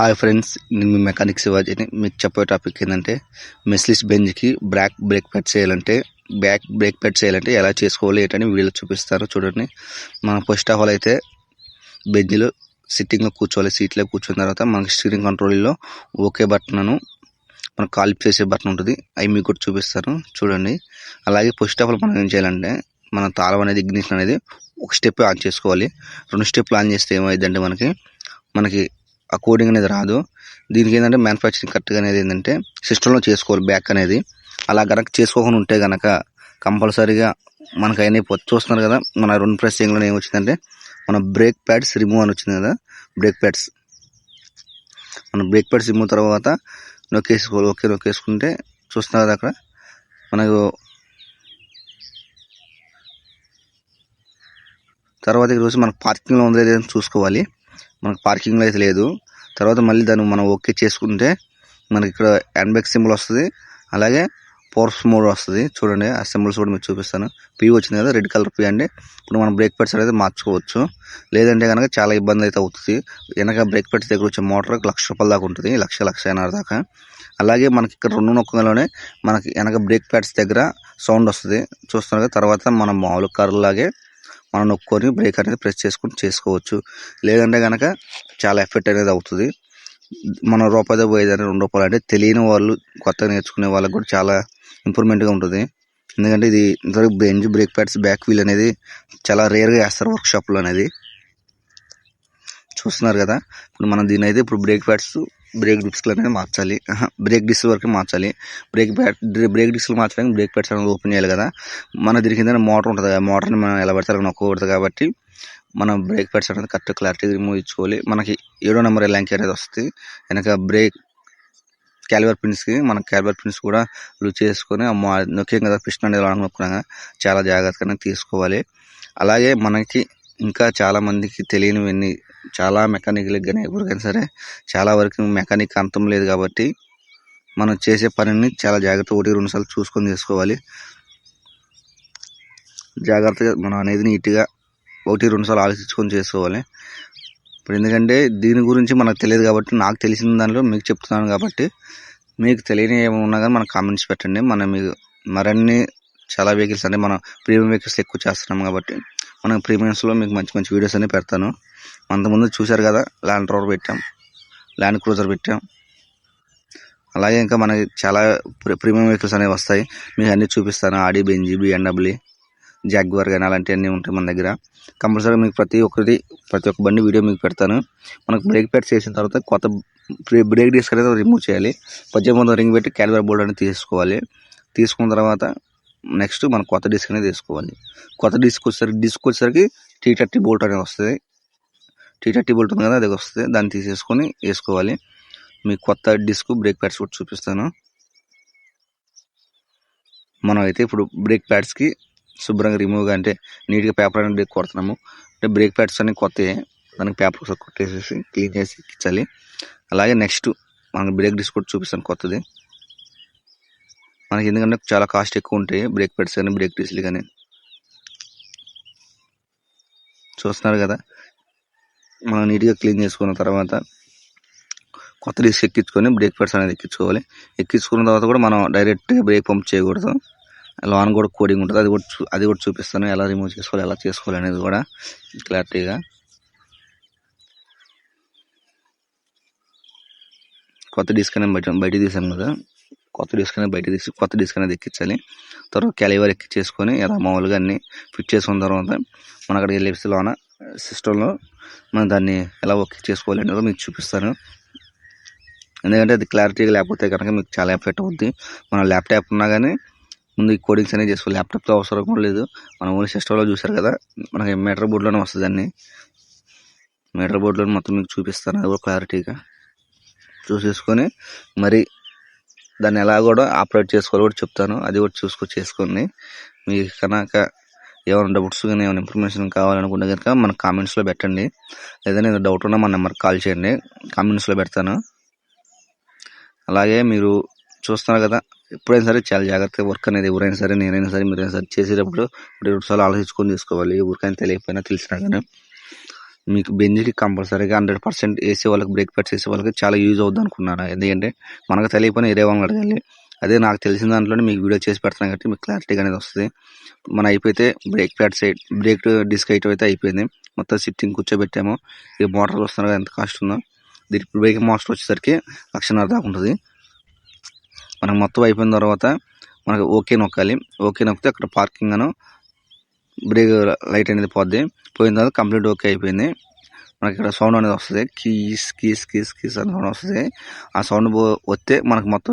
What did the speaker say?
Hi friends నేను మీ mechanic శివాజీని. మీకు చెప్పే టాపిక్ ఏంటంటే మెస్లిస్ బెంజ్కి బ్రాక్ బ్రేక్ ప్యాడ్ చేయాలంటే బ్యాక్ బ్రేక్ ప్యాడ్ చేయాలంటే ఎలా చేసుకోవాలి ఏంటని వీడియోలో చూపిస్తాను చూడండి. మనం ఫస్ట్ ఆఫ్ ఆల్ అయితే బెంజ్లో సిట్టింగ్లో కూర్చోవాలి. సీట్లో కూర్చున్న తర్వాత మనకి స్టీరింగ్ కంట్రోల్లో ఓకే బటన్ను మనం కాలిప్ చేసే బటన్ ఉంటుంది. అవి మీకు కూడా చూపిస్తాను. చూడండి. అలాగే ఫస్ట్ ఆఫ్ ఆల్ మనం ఏం చేయాలంటే మన తాళం అనేది ఇగ్నిషన్ అనేది ఒక స్టెప్ ఆన్ చేసుకోవాలి. రెండు స్టెప్లు ఆన్ చేస్తే ఏమైందంటే మనకి మనకి ఆ కోడింగ్ అనేది రాదు. దీనికి ఏంటంటే మ్యానుఫ్యాక్చరింగ్ కరెక్ట్గా అనేది ఏంటంటే సిస్టంలో చేసుకోవాలి బ్యాక్ అనేది. అలా కనుక చేసుకోకుండా ఉంటే కనుక కంపల్సరీగా మనకు అయినా చూస్తున్నారు కదా మన రెండు ప్రెస్ ఏమొచ్చిందంటే మన బ్రేక్ ప్యాడ్స్ రిమూవ్ అని వచ్చింది కదా బ్రేక్ ప్యాడ్స్ మన బ్రేక్ ప్యాడ్స్ రిమూవ్ తర్వాత నొక్కేసుకోవాలి ఓకే నొక్కేసుకుంటే చూస్తున్నారు కదా అక్కడ మనకు తర్వాత ఈరోజు మనకు పార్కింగ్లో ఉంది లేదని చూసుకోవాలి. మనకు పార్కింగ్లో అయితే లేదు. తర్వాత మళ్ళీ దాన్ని మనం ఓకే చేసుకుంటే మనకి ఇక్కడ హ్యాండ్ బ్యాగ్ సింబల్ వస్తుంది. అలాగే ఫోర్స్ మోడ్ వస్తుంది. చూడండి ఆ సింబల్స్ కూడా మీకు చూపిస్తాను. పీ వచ్చింది కదా రెడ్ కలర్ పీ అండి. ఇప్పుడు మనం బ్రేక్ ప్యాడ్స్ అనేది మార్చుకోవచ్చు. లేదంటే కనుక చాలా ఇబ్బంది అయితే అవుతుంది. వెనక బ్రేక్ ప్యాడ్స్ దగ్గర వచ్చే మోటార్ లక్ష రూపాయల దాకా ఉంటుంది. లక్ష లక్ష ఎనభై దాకా. అలాగే మనకి ఇక్కడ రెండు నొక్కలోనే మనకి వెనక బ్రేక్ ప్యాడ్స్ దగ్గర సౌండ్ వస్తుంది. చూస్తున్నారు తర్వాత మనం మామూలు కర్రలాగే మనం నొక్కొని బ్రేక్ అనేది ప్రెస్ చేసుకుని చేసుకోవచ్చు. లేదంటే కనుక చాలా ఎఫెక్ట్ అనేది అవుతుంది. మన పోయేది పోయేదాన్ని రెండు రూపాయలు అంటే తెలియని వాళ్ళు కొత్తగా నేర్చుకునే వాళ్ళకి కూడా చాలా ఇంప్రూవ్మెంట్గా ఉంటుంది. ఎందుకంటే ఇది ఇంతవరకు Benz brake pads back wheel అనేది చాలా రేర్గా వేస్తారు వర్క్షాప్లో అనేది. చూస్తున్నారు కదా? ఇప్పుడు మనం దీని అయితే ఇప్పుడు బ్రేక్ ప్యాడ్స్ బ్రేక్ డిస్క్లు అనేది మార్చాలి. బ్రేక్ డిస్క్ వరకు మార్చాలి. బ్రేక్ ప్యాడ్ బ్రేక్ డిస్క్లు మార్చడానికి బ్రేక్ ప్యాడ్స్ అనేది ఓపెన్ చేయాలి కదా. మన దీని కింద మోటార్ ఉంటుంది ఆ మోటార్ని మనం ఎలా పడితే నొక్కకూడదు కాబట్టి మనం బ్రేక్ ప్యాడ్స్ అనేది కరెక్ట్ క్లారిటీ రిమూవ్ ఇచ్చుకోవాలి మనకి ఏడో నెంబర్ ల్యాంక్ అనేది వస్తుంది. వెనక బ్రేక్ క్యాలిబర్ పిన్స్కి మన క్యాలిబర్ పిన్స్ కూడా లూజ్ చేసుకొని నొక్కేం మా- కదా పిస్టన్ అనేది లాంగ్ నొక్కున్నాక చాలా జాగ్రత్తగానే తీసుకోవాలి. అలాగే మనకి ఇంకా చాలామందికి తెలియనివన్నీ చాలా మెకానికల్కి కానీ ఎవరికైనా సరే చాలా వరకు మెకానిక్ అంతం లేదు కాబట్టి మనం చేసే పనిని చాలా జాగ్రత్త ఒకటి రెండుసార్లు చూసుకొని చేసుకోవాలి. జాగ్రత్తగా మనం అనేది నీట్గా ఒకటి రెండు సార్లు ఆలోచించుకొని చేసుకోవాలి. ఇప్పుడు ఎందుకంటే దీని గురించి మనకు తెలియదు కాబట్టి నాకు తెలిసిన దానిలో మీకు చెప్తున్నాను కాబట్టి మీకు తెలియని ఏమైనా కానీ మనకు కామెంట్స్ పెట్టండి. మనం మీకు మరిన్ని చాలా వెహికల్స్ అంటే మనం ప్రీమియం వెహికల్స్ ఎక్కువ చేస్తున్నాం కాబట్టి మన ప్రీమియమ్స్లో మీకు మంచి మంచి వీడియోస్ అన్నీ పెడతాను. అంతకుముందు చూశారు కదా ల్యాండ్ రోవర్ పెట్టాం. ల్యాండ్ క్రూజర్ పెట్టాం. అలాగే ఇంకా మనకి చాలా ప్రీమియం వెహికల్స్ అనేవి వస్తాయి. మీకు అన్నీ చూపిస్తాను. ఆడి బెంజీ బిఎండబ్ల్యూ జాగ్వర్ కానీ అలాంటివన్నీ ఉంటాయి మన దగ్గర. కంపల్సరీ మీకు ప్రతి ఒక్కటి ప్రతి ఒక్క బండి వీడియో మీకు పెడతాను. మనకు బ్రేక్ ప్యాడ్స్ చేసిన తర్వాత కొత్త బ్రేక్ డిస్క్ అనేది రిమూవ్ చేయాలి. పద్దెనిమిది రింగ్ పెట్టి క్యాలిబర్ బోర్డ్ అనేది తీసుకోవాలి. తీసుకున్న తర్వాత నెక్స్ట్ మనం కొత్త డిస్క్ అనేది తీసుకోవాలి కొత్త డిస్క్ వచ్చేసరికి డిస్క్ వచ్చేసరికి టీ థర్టీ బోల్ట్ అనేది వస్తుంది. టీ థర్టీ బోల్ట్ ఉంది కదా అది వస్తుంది. దాన్ని తీసేసుకొని వేసుకోవాలి. మీ కొత్త డిస్క్ బ్రేక్ ప్యాడ్స్ కూడా చూపిస్తాను. మనం అయితే ఇప్పుడు బ్రేక్ ప్యాడ్స్కి శుభ్రంగా రిమూవ్గా అంటే నీట్గా పేపర్ అనేది బ్రేక్ కొడుతున్నాము. అంటే బ్రేక్ ప్యాడ్స్ అన్ని కొత్తవి దానికి పేపర్ ఒకసారి కొట్టేసేసి క్లీన్ చేసి ఇచ్చాలి. అలాగే నెక్స్ట్ మనకు బ్రేక్ డిస్క్ కూడా చూపిస్తాను కొత్తది. మనకి ఎందుకంటే చాలా కాస్ట్ ఎక్కువ ఉంటాయి. బ్రేక్ పెడ్స్ కానీ బ్రేక్ డిస్క్లు కానీ. చూస్తున్నారు కదా? మనం నీట్గా క్లీన్ చేసుకున్న తర్వాత కొత్త డిస్క్ ఎక్కించుకొని బ్రేక్ పెడ్స్ అనేది ఎక్కించుకోవాలి. ఎక్కించుకున్న తర్వాత కూడా మనం డైరెక్ట్గా బ్రేక్ పంప్ చేయకూడదు. లాన్ కూడా కోడింగ్ ఉంటుంది. అది కూడా చూ అది కూడా చూపిస్తాను. ఎలా రిమూవ్ చేసుకోవాలి ఎలా చేసుకోవాలి అనేది కూడా క్లారిటీగా. కొత్త డిస్క్ అనేది బయట బయట తీసాను కదా? కొత్త డిస్క్ అనేది బయట తీసి కొత్త డిస్క్ అనేది ఎక్కించాలి. తర్వాత క్యాలివర్ ఎక్కించేసుకొని ఎలా మామూలుగా అన్ని ఫిట్ చేసుకున్న తర్వాత మన అక్కడికి వెళ్ళేసి లోన సిస్టంలో మనం దాన్ని ఎలా వర్క్ చేసుకోవాలి అనేది మీకు చూపిస్తాను. ఎందుకంటే అది క్లారిటీగా లేకపోతే కనుక మీకు చాలా ఎఫెక్ట్ అవుద్ది. మన ల్యాప్టాప్ ఉన్నా కానీ ముందు ఈ కోడింగ్స్ అనేది చేసుకోవాలి. ల్యాప్టాప్తో అవసరం కూడా లేదు. మనం ఓన్లీ సిస్టంలో చూసారు కదా మనకి మీటర్ బోర్డులోనే వస్తుంది అన్ని మీటర్ బోర్డులో మొత్తం మీకు చూపిస్తాను. అది కూడా క్లారిటీగా చూసేసుకొని మరి దాన్ని ఎలా కూడా ఆపరేట్ చేసుకోవాలో కూడా చెప్తాను. అది కూడా చూసుకొని చేసుకోండి. మీకు కనుక ఏమైనా డౌట్స్ కానీ ఏమైనా ఇన్ఫర్మేషన్ కావాలనుకుంటే కనుక మన కామెంట్స్లో పెట్టండి. లేదా ఏదైనా డౌట్ ఉన్నా మన నెంబర్కి కాల్ చేయండి. కామెంట్స్లో పెడతాను. అలాగే మీరు చూస్తున్నారు కదా ఎప్పుడైనా సరే చాలా జాగ్రత్తగా వర్క్ అనేది ఎవరైనా సరే నేనైనా సరే మీరైనా సరే చేసేటప్పుడు రెండు సార్లు ఆలోచించుకొని తీసుకోవాలి ఎవరికైనా తెలియకపోయినా తెలిసినా కానీ. మీకు బెంజికి కంపల్సరీగా హండ్రెడ్ పర్సెంట్ వేసే వాళ్ళకి బ్రేక్ ప్యాడ్స్ వేసే వాళ్ళకి చాలా యూజ్ అవుద్ది అనుకున్నాను ఎందుకంటే మనకు తెలియకపోయినా ఏరే వాళ్ళని అడగాలి. అదే నాకు తెలిసిన దాంట్లోనే మీకు వీడియో చేసి పెడతాను కాబట్టి మీకు క్లారిటీగా అనేది వస్తుంది. మన అయిపోతే brake pad side brake disc item అయితే అయిపోయింది. మొత్తం సిట్టింగ్ కూర్చోబెట్టాము. ఈ మోటార్ వస్తున్నారు ఎంత కాస్ట్ ఉందో. దీని బ్రేక్ మాస్టర్ వచ్చేసరికి లక్షన్నర దాకా ఉంటుంది. మనకు మొత్తం అయిపోయిన తర్వాత మనకు ఓకే నొక్కాలి. ఓకే నొక్కితే అక్కడ పార్కింగ్ అను బ్రేక్ లైట్ అనేది పోద్ది. పోయిన తర్వాత కంప్లీట్ ఓకే అయిపోయింది. మనకి ఇక్కడ సౌండ్ అనేది వస్తుంది. కీస్ కీస్ కీస్ కీస్ అని సౌండ్ వస్తుంది. ఆ సౌండ్ వస్తే మనకు మొత్తం